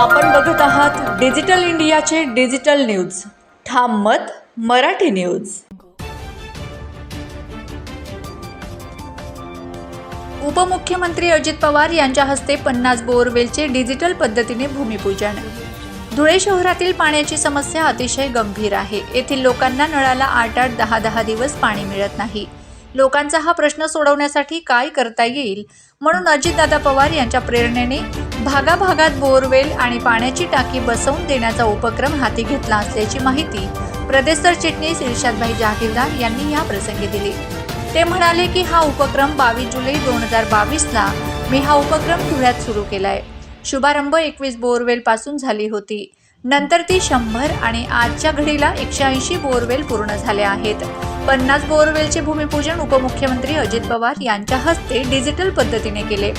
आपण बघत आहात डिजिटल इंडियाचे डिजिटल न्यूज. ठाम मत मराठी न्यूज. उपमुख्यमंत्री अजित पवार यांच्या हस्ते पन्नास बोअरवेलचे डिजिटल पद्धतीने भूमिपूजन. धुळे शहरातील पाण्याची समस्या अतिशय गंभीर आहे. येथील लोकांना नळाला आठ आठ दहा दहा दिवस पाणी मिळत नाही. लोकांचा हा प्रश्न सोडवण्यासाठी काय करता येईल? म्हणून अजितदादा पवार यांच्या प्रेरणेने भागाभागात बोरवेल आणि पाण्याची टाकी बसवून देण्याचा उपक्रम हाती घेतला असल्याची माहिती प्रदेश सरचिटणीस इर्शादभाई जहागीरदार यांनी या प्रसंगी दिली. ते म्हणाले की हा उपक्रम बावीस जुलै दोन हजार बावीसला मी हा उपक्रम धुळ्यात सुरू केलाय. शुभारंभ एकवीस बोरवेलपासून झाली होती. नंतर ती शंभर आणि आजच्या घडीला एकशे ऐंशी बोअरवेल पूर्ण झाल्या आहेत. पन्नास बोअरवेलचे भूमिपूजन उपमुख्यमंत्री अजित पवार यांच्या हस्ते डिजिटल पद्धतीने केले.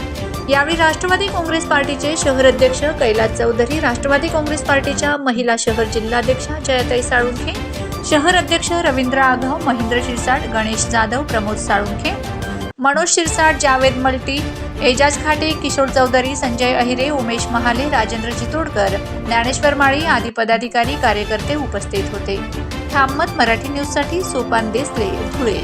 यावेळी राष्ट्रवादी काँग्रेस पार्टीचे शहर अध्यक्ष कैलास चौधरी राष्ट्रवादी काँग्रेस पार्टीच्या महिला शहर जिल्हाध्यक्षा जयताई साळुंखे शहर अध्यक्ष रवींद्र आघाव महेंद्र शिरसाट गणेश जाधव प्रमोद साळुंखे मनोज शिरसाट जावेद मल्टी एजाज खाटे किशोर चौधरी संजय अहिरे उमेश महाले राजेंद्र चितोडकर ज्ञानेश्वर माळी आदी पदाधिकारी कार्यकर्ते उपस्थित होते. ठाममत मराठी न्यूजसाठी सोपान देसले धुळे.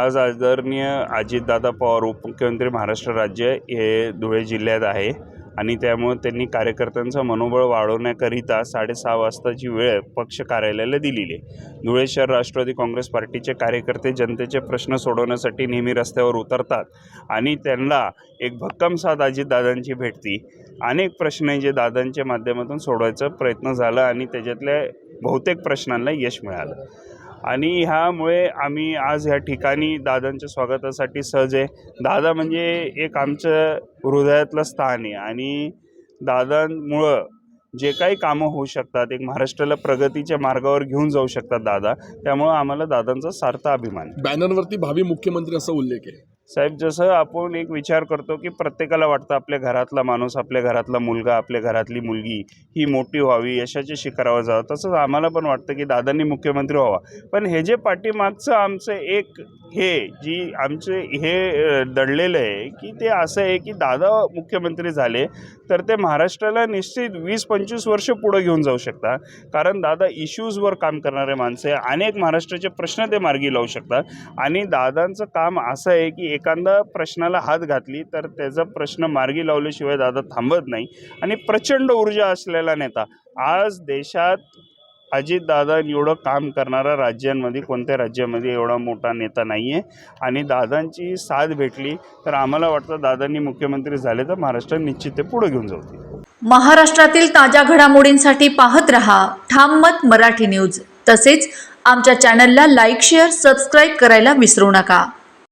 आज आदरणीय अजितदादा पवार उपमुख्यमंत्री महाराष्ट्र राज्य हे धुळे जिल्ह्यात आहे आणि त्यामुळे त्यांनी कार्यकर्त्यांचं मनोबळ वाढवण्याकरिता साडेसहा वाजताची वेळ पक्ष कार्यालयाला दिलेली आहे. धुळे शहर राष्ट्रवादी काँग्रेस पार्टीचे कार्यकर्ते जनतेचे प्रश्न सोडवण्यासाठी नेहमी रस्त्यावर उतरतात आणि त्यांना एक भक्कम साथ अजितदादांची भेटती. अनेक प्रश्न आहे जे दादांच्या माध्यमातून सोडवायचा प्रयत्न झाला आणि त्याच्यातल्या बहुतेक प्रश्नांना यश मिळालं. आणि ह्यामुळे आम्ही आज ह्या ठिकाणी दादांच्या स्वागतासाठी सहज आहे. दादा म्हणजे एक आमचं हृदयातलं स्थान आहे आणि दादांमुळं जे काही कामं होऊ शकतात एक महाराष्ट्राला प्रगतीच्या मार्गावर घेऊन जाऊ शकतात दादा. त्यामुळं आम्हाला दादांचा सार्थ अभिमान बॅनरवरती भावी मुख्यमंत्री असा उल्लेख आहे. साहेब जसं आपण एक विचार करतो की प्रत्येकाला वाटतं आपल्या घरातला माणूस आपल्या घरातला मुलगा आपल्या घरातली मुलगी ही मोठी व्हावी यशाच्या शिखरावर जावं. तसंच आम्हाला पण वाटतं की दादांनी मुख्यमंत्री व्हावा. पण हे जे पाठीमागचं आमचं एक हे जी आमचे हे दडलेलं आहे की ते असं आहे की दादा मुख्यमंत्री झाले तर ते महाराष्ट्राला निश्चित वीस पंचवीस वर्ष पुढं घेऊन जाऊ शकतात कारण दादा इश्यूजवर काम करणारे माणसं आहे. अनेक महाराष्ट्राचे प्रश्न ते मार्गी लावू शकतात. आणि दादांचं काम असं आहे की एखादा प्रश्नाला हात घातली तर त्याचा प्रश्न मार्गी लावल्याशिवाय दादा थांबत नाही. आणि प्रचंड ऊर्जा असलेला नेता. आज देशात अजितदादा एवढं काम करणारा राज्यांमध्ये कोणत्या राज्यामध्ये एवढा मोठा नेता नाही आहे आणि दादांची साथ भेटली तर आम्हाला वाटतं दादांनी मुख्यमंत्री झाले तर महाराष्ट्र निश्चित ते पुढे घेऊन जाऊ महाराष्ट्रातील ताज्या घडामोडींसाठी पाहत रहा ठाम मत मराठी न्यूज. तसेच आमच्या चॅनलला लाईक शेअर सबस्क्राईब करायला विसरू नका.